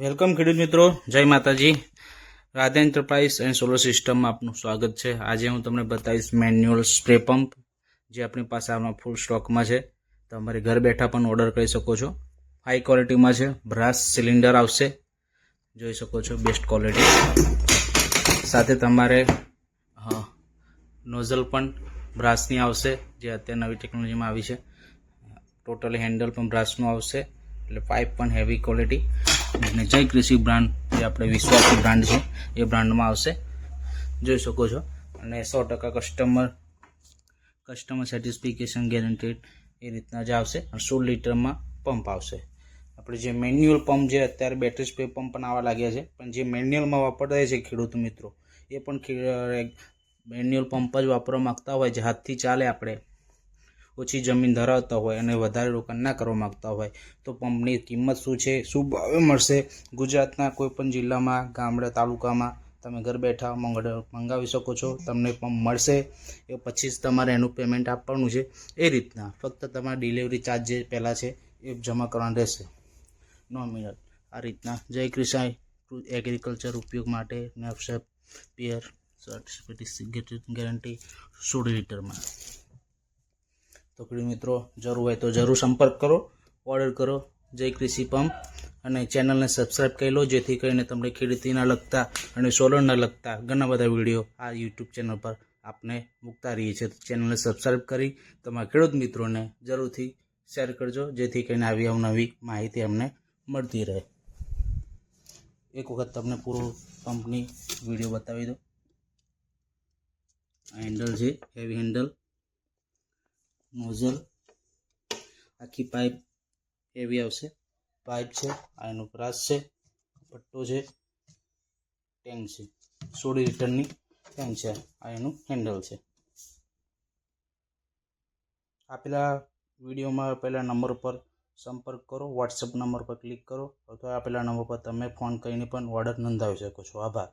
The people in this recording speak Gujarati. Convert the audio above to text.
વેલકમ ખેડૂત મિત્રો. જય માતાજી. રાધા એન્ટરપ્રાઇઝ એન્ડ સોલર સિસ્ટમમાં આપનું સ્વાગત છે. આજે હું તમને બતાવીશ મેન્યુઅલ સ્પ્રે પંપ, જે આપણી પાસે આમાં ફૂલ સ્ટોકમાં છે. તમારે ઘર બેઠા પણ ઓર્ડર કરી શકો છો. હાઈ ક્વોલિટીમાં છે. બ્રાસ સિલિન્ડર આવશે. જોઈ શકો છો બેસ્ટ ક્વોલિટી સાથે તમારે નોઝલ પણ બ્રાસની આવશે, જે અત્યારે નવી ટેકનોલોજીમાં આવી છે. ટોટલી હેન્ડલ પણ બ્રાસનું આવશે. એટલે પાઇપ પણ હેવી ક્વોલિટી અને જય કૃષિ બ્રાન્ડ, જે આપણે વિશ્વાસી બ્રાન્ડ છે, એ બ્રાન્ડમાં આવશે. જોઈ શકો છો. અને સો ટકા કસ્ટમર કસ્ટમર સેટિસ્ફિકેશન ગેરંટીડ એ રીતના જ આવશે અને સોળ લીટરમાં પંપ આવશે. આપણે જે મેન્યુઅલ પંપ જે અત્યારે બેટરી સ્પ્રે પંપ પણ આવવા લાગ્યા છે, પણ જે મેન્યુઅલમાં વાપરતા છે ખેડૂત મિત્રો, એ પણ મેન્યુઅલ પંપ જ વાપરવા માગતા હોય જે હાથથી ચાલે આપણે. ઓછી જમીન ધરાવતા હોય અને વધારે રોકાણ ના કરવા માગતા હોય, તો પંપની કિંમત શું છે? શું ભાવે મળશે? ગુજરાતના કોઈપણ જિલ્લામાં, ગામડા, તાલુકામાં તમે ઘર બેઠા મંગાવી શકો છો, તમને પંપ મળશે. એ પછી જ તમારે એનું પેમેન્ટ આપવાનું છે. એ રીતના ફક્ત તમારા ડિલિવરી ચાર્જ જે પહેલાં છે એ જમા કરવાનું રહેશે. નોમિનલ આ રીતના. જય કૃષાઈ એગ્રીકલ્ચર ઉપયોગ માટે નેફસેપ પિયર સર્ટિફિકેટ ગેરંટી સોળ લીટરમાં. તો ખેડૂત મિત્રો, જરૂર હોય તો જરૂર સંપર્ક કરો ઓર્ડર કરો. જય કૃષિ પંપ. અને ચેનલને સબસ્ક્રાઈબ કરી લો, જેથી કરીને તમને ખેડૂતીના લગતા અને સોલરના લગતા ઘણા બધા વીડિયો આ યુટ્યુબ ચેનલ પર આપને મૂકતા રહીએ છીએ. તો ચેનલને સબસ્ક્રાઈબ કરી તમારા ખેડૂત મિત્રોને જરૂરથી શેર કરજો, જેથી કરીને આવી અવનવી માહિતી અમને મળતી રહે. એક વખત તમને પૂરો પંપની વીડિયો બતાવી દો આ હેન્ડલ છે હેવી હેન્ડલ નોઝલ. આખી પાઇપ એવી આવશે. પાઇપ છે આ એનો બ્રાસ છે, પટ્ટો છે ટેન્ક છે. સોળ લીટરની ટેન્ક છે, આ એનું હેન્ડલ છે. આપેલા વિડીયોમાં પહેલા નંબર પર સંપર્ક કરો વોટ્સઅપ નંબર પર ક્લિક કરો, અથવા આપેલા નંબર પર તમે ફોન કરીને પણ ઓર્ડર નોંધાવી શકો છો. આભાર.